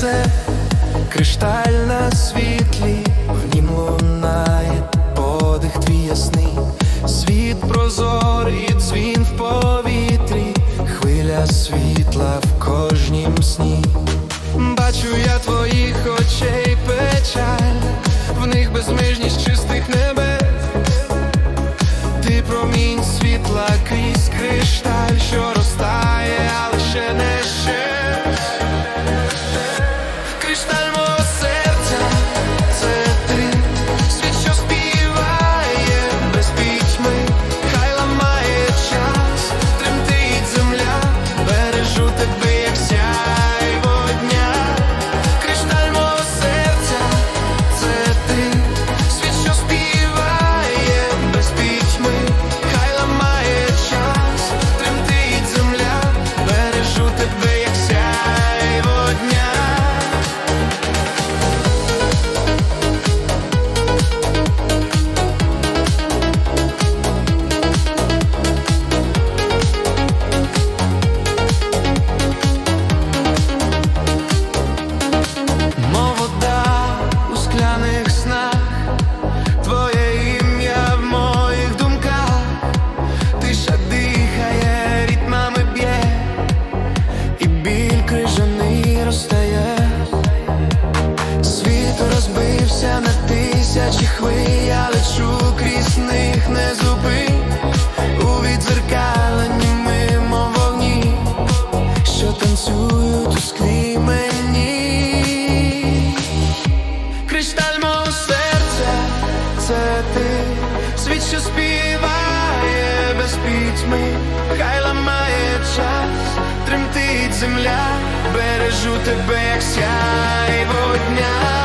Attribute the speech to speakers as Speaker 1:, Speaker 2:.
Speaker 1: серце, кришталь на світлі, в нім лунає подих твій ясний, світ прозорий, дзвін в повітрі, хвиля світла в кожнім сні. Бачу я твоїх очей печаль, в них безмежність чистих небес. співає без пітьми, хай ламає час, тремтить земля, бережу тебе, як сяйво дня.